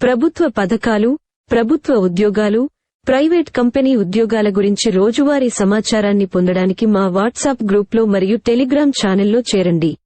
ప్రభుత్వ పథకాలు ప్రభుత్వ ఉద్యోగాలు ప్రైవేట్ కంపెనీ ఉద్యోగాల గురించి రోజువారీ సమాచారాన్ని పొందడానికి మా వాట్సాప్ గ్రూప్లో మరియు టెలిగ్రామ్ ఛానల్లో చేరండి.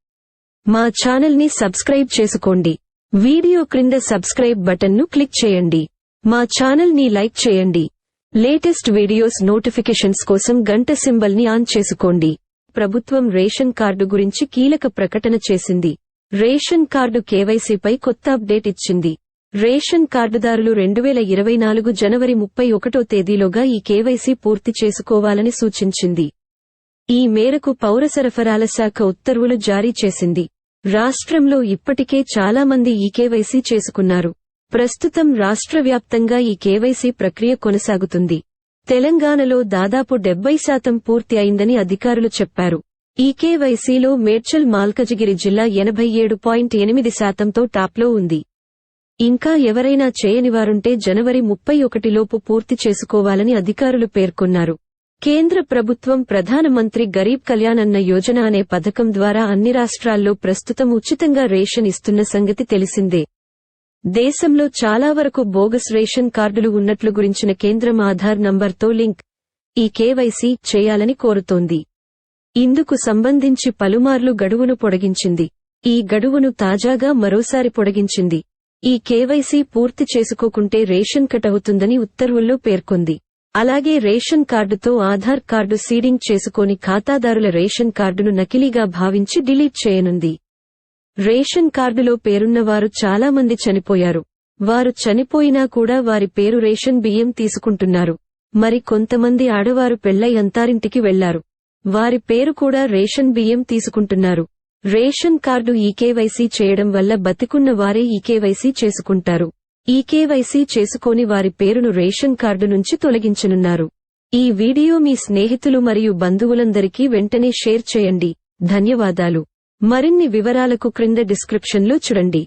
మా ఛానల్ని సబ్స్క్రైబ్ చేసుకోండి. వీడియో క్రింద సబ్స్క్రైబ్ బటన్ను క్లిక్ చేయండి. మా ఛానల్ని లైక్ చేయండి. లేటెస్ట్ వీడియోస్ నోటిఫికేషన్స్ కోసం గంట సింబల్ని ఆన్ చేసుకోండి. ప్రభుత్వం రేషన్ కార్డు గురించి కీలక ప్రకటన చేసింది. రేషన్ కార్డు కేవైసీపై కొత్త అప్డేట్ ఇచ్చింది. రేషన్ కార్డుదారులు రెండు వేల ఇరవై నాలుగు జనవరి ముప్పై ఒకటో తేదీలోగా ఈ కేవైసీ పూర్తి చేసుకోవాలని సూచించింది. ఈ మేరకు పౌర సరఫరాల శాఖ ఉత్తర్వులు జారీ చేసింది. రాష్ట్రంలో ఇప్పటికే చాలా మంది ఈ కేవైసీ చేసుకున్నారు. ప్రస్తుతం రాష్ట్ర వ్యాప్తంగా ఈ కేవైసీ ప్రక్రియ కొనసాగుతుంది. తెలంగాణలో దాదాపు డెబ్బై శాతం పూర్తి అయిందని అధికారులు చెప్పారు. ఈ కేవైసీలో మేడ్చల్ మాల్కజిగిరి జిల్లా ఎనభై ఏడు పాయింట్ ఎనిమిది శాతంతో టాప్లో ఉంది. ఇంకా ఎవరైనా చేయనివారుంటే జనవరి ముప్పై ఒకటిలోపు పూర్తి చేసుకోవాలని అధికారులు పేర్కొన్నారు. కేంద్ర ప్రభుత్వం ప్రధానమంత్రి గరీబ్ కళ్యాణ్ అన్న యోజన అనే పథకం ద్వారా అన్ని రాష్ట్రాల్లో ప్రస్తుతం ఉచితంగా రేషన్ ఇస్తున్న సంగతి తెలిసిందే. దేశంలో చాలా వరకు బోగస్ రేషన్ కార్డులు ఉన్నట్లు గురించిన కేంద్రం ఆధార్ నంబర్తో లింక్ ఈ కేవైసీ చేయాలని కోరుతోంది. ఇందుకు సంబంధించి పలుమార్లు గడువును పొడిగించింది. ఈ గడువును తాజాగా మరోసారి పొడిగించింది. ఈ కేవైసీ పూర్తి చేసుకోకుంటే రేషన్ కట్ అవుతుందని ఉత్తర్వుల్లో పేర్కొంది. అలాగే రేషన్ కార్డుతో ఆధార్ కార్డు సీడింగ్ చేసుకుని ఖాతాదారుల రేషన్ కార్డును నకిలీగా భావించి డిలీట్ చేయనుంది. రేషన్ కార్డులో పేరున్నవారు చాలా మంది చనిపోయారు. వారు చనిపోయినా కూడా వారి పేరు రేషన్ బియ్యం తీసుకుంటున్నారు. మరి కొంతమంది ఆడవారు పెళ్ళై అంతారింటికి వెళ్ళారు. వారి పేరు కూడా రేషన్ బియ్యం తీసుకుంటున్నారు. రేషన్ కార్డు ఈకేవైసీ చేయడం వల్ల బతికున్న వారే ఈకేవైసీ చేసుకుంటారు. ఈకేవైసీ చేసుకోని వారి పేరును రేషన్ కార్డు నుంచి తొలగించనున్నారు. ఈ వీడియో మీ స్నేహితులు మరియు బంధువులందరికీ వెంటనే షేర్ చేయండి. ధన్యవాదాలు. మరిన్ని వివరాలకు క్రింద డిస్క్రిప్షన్లో చూడండి.